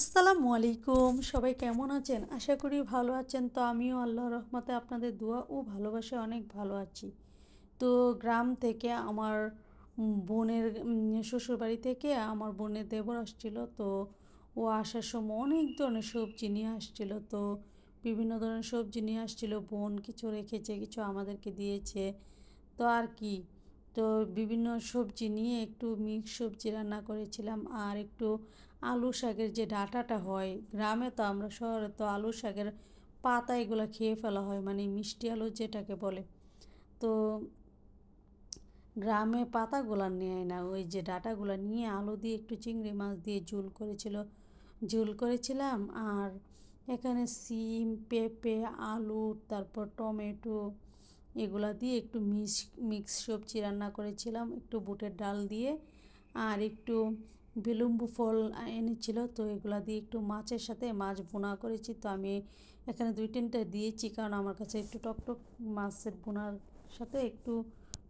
আসসালামু আলাইকুম। সবাই কেমন আছেন? আশা করি ভালো আছেন। তো আমিও আল্লাহ রহমতে আপনাদের দোয়া ও ভালোবাসে অনেক ভালো আছি। তো গ্রাম থেকে আমার বোনের শ্বশুরবাড়ি থেকে আমার বোনের দেবর আসছিল। তো ও আসার সময় অনেক ধরনের সবজি নিয়ে আসছিল। তো বিভিন্ন ধরনের সবজি নিয়ে আসছিল। বোন কিছু রেখেছে, কিছু আমাদেরকে দিয়েছে। তো আর কি। তো বিভিন্ন সবজি নিয়ে একটু মিক্স সবজি রান্না করেছিলাম আর একটু আলু শাকের যে ডাঁটাটা হয়, গ্রামে তো আমরা শহরে তো আলু শাকের পাতা এগুলো খেয়ে ফেলা হয় মানে মিষ্টি আলু যেটাকে বলে। তো গ্রামে পাতাগুলো নেয় না, ওই যে ডাঁটাগুলো নিয়ে আলু দিয়ে একটু চিংড়ি মাছ দিয়ে ঝোল করেছিল। ঝোল করেছিলাম আর এখানে সিম, পেঁপে, আলু, তারপর টমেটো এগুলা দিয়ে একটু মিক্স মিক্স সবজি রান্না করেছিলাম, একটু বুটের ডাল দিয়ে আর একটু বিলম্বু ফল এনেছিল, তো এগুলা দিয়ে একটু মাছের সাথে মাছ বোনা করেছি। তো আমি এখানে দুই তিনটা দিয়েছি, কারণ আমার কাছে একটু টকটক মাছের বোনার সাথে একটু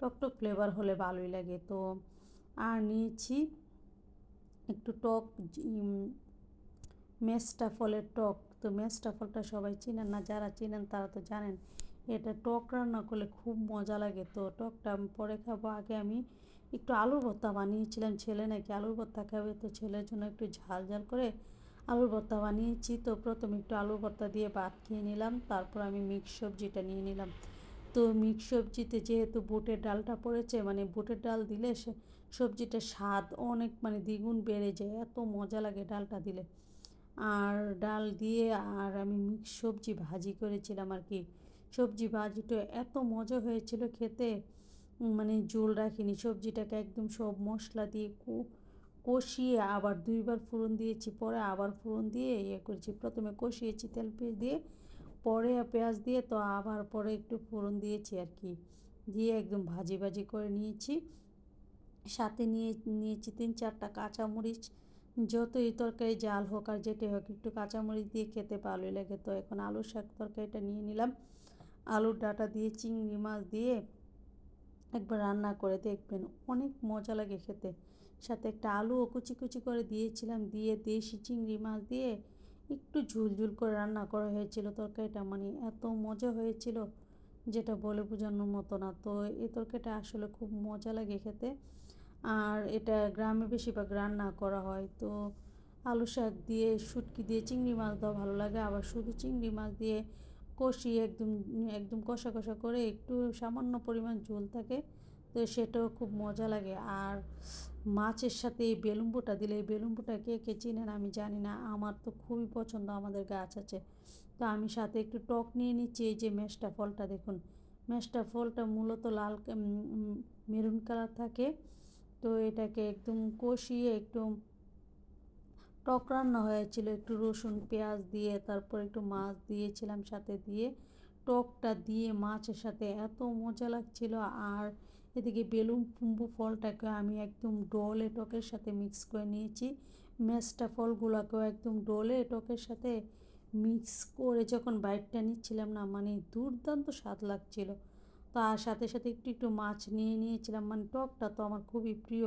টকটক ফ্লেভার হলে ভালোই লাগে। তো আর নিয়েছি একটু টক মেস্টা ফলের টক। তো মেস্টা ফলটা সবাই চিনেন না, যারা চিনেন তারা তো জানেন। এটা টক রান্না করলে খুব মজা লাগে তো টকটা আমি পরে খাব। আগে আমি একটু আলুর ভর্তা বানিয়েছিলাম, ছেলে নাকি আলুর ভর্তা খাবে তো ছেলের জন্য একটু ঝাল ঝাল করে আলুর ভর্তা বানিয়েছি তো প্রথমে একটু আলুর ভর্তা দিয়ে ভাত খেয়ে নিলাম, তারপর আমি মিক্স সবজিটা নিয়ে নিলাম। তো মিক্স সবজিতে যেহেতু বুটের ডালটা পড়েছে মানে বুটের ডাল দিলে সে সবজিটার স্বাদ অনেক মানে দ্বিগুণ বেড়ে যায়, এত মজা লাগে ডালটা দিলে। আর ডাল দিয়ে আর আমি মিক্স সবজি ভাজি করেছিলাম আর কি। সবজি ভাজিটা এত মজা হয়েছিল খেতে মানে ঝোল রাখিনি। সবজিটাকে একদম সব মশলা দিয়ে কষিয়ে আবার দুইবার ফোড়ন দিয়েছি, পরে আবার ফোড়ন দিয়ে ইয়ে করেছি। প্রথমে কষিয়েছি তেল পেঁয়াজ দিয়ে, পরে পেঁয়াজ দিয়ে, তো আবার পরে একটু ফোড়ন দিয়েছি আর কি। দিয়ে একদম ভাজি ভাজি করে নিয়েছি। সাথে নিয়ে, নিয়েছি তিন চারটা কাঁচামরিচ। যতই তরকারি জাল হোক আর যেটাই হোক, একটু কাঁচামরিচ দিয়ে খেতে ভালোই লাগে। তো এখন আলু শাক তরকারিটা নিয়ে নিলাম। আলুর ডাঁটা দিয়ে, চিংড়ি মাছ দিয়ে একবার রান্না করে দেখবেন। অনেক মজা লাগে খেতে। সাথে একটা আলুও কুচি কুচি করে দিয়েছিলাম, দিয়ে দেশি চিংড়ি মাছ দিয়ে একটু ঝুল ঝুল করে রান্না করা হয়েছিল তরকারিটা। মানে এত মজা হয়েছিল যেটা বলে বোঝানোর মতো না। তো এই তরকারিটা আসলে খুব মজা লাগে খেতে। আর এটা গ্রামে বেশিরভাগ রান্না করা হয়। তো আলু শাক দিয়ে, শুটকি দিয়ে, চিংড়ি মাছ দেওয়া ভালো লাগে। আবার শুধু চিংড়ি মাছ দিয়ে কষিয়ে একদম একদম কষা কষা করে একটু সামান্য পরিমাণ ঝোল থাকে, তো সেটাও খুব মজা লাগে। আর মাছের সাথে এই বেলুম্বুটা দিলে, এই বেলুম্বুটা কে কে চিনেন আমি জানি না, আমার তো খুবই পছন্দ, আমাদের গাছ আছে। তো আমি সাথে একটু টক নিয়ে নিচ্ছি, এই যে মেষ্টা ফলটা দেখুন। মেষ্টা ফলটা মূলত লাল মেরুন কালার থাকে, তো এটাকে একদম কষিয়ে একটু টক রান্না হয়েছিল, একটু রসুন, পেঁয়াজ দিয়ে, তারপর একটু মাছ দিয়েছিলাম সাথে দিয়ে। টকটা দিয়ে মাছের সাথে এত মজা লাগছিল। আর এদিকে বেলুন ফুম্বু ফলটাকে আমি একদম ডলে টকের সাথে মিক্স করে নিয়েছি। মেসটা ফলগুলোকেও একদম ডলে টকের সাথে মিক্স করে যখন বাইটটা নিচ্ছিলাম না মানে দুর্দান্ত স্বাদ লাগছিল। তার সাথে সাথে একটু একটু মাছ নিয়ে নিয়েছিলাম। মানে টকটা তো আমার খুবই প্রিয়।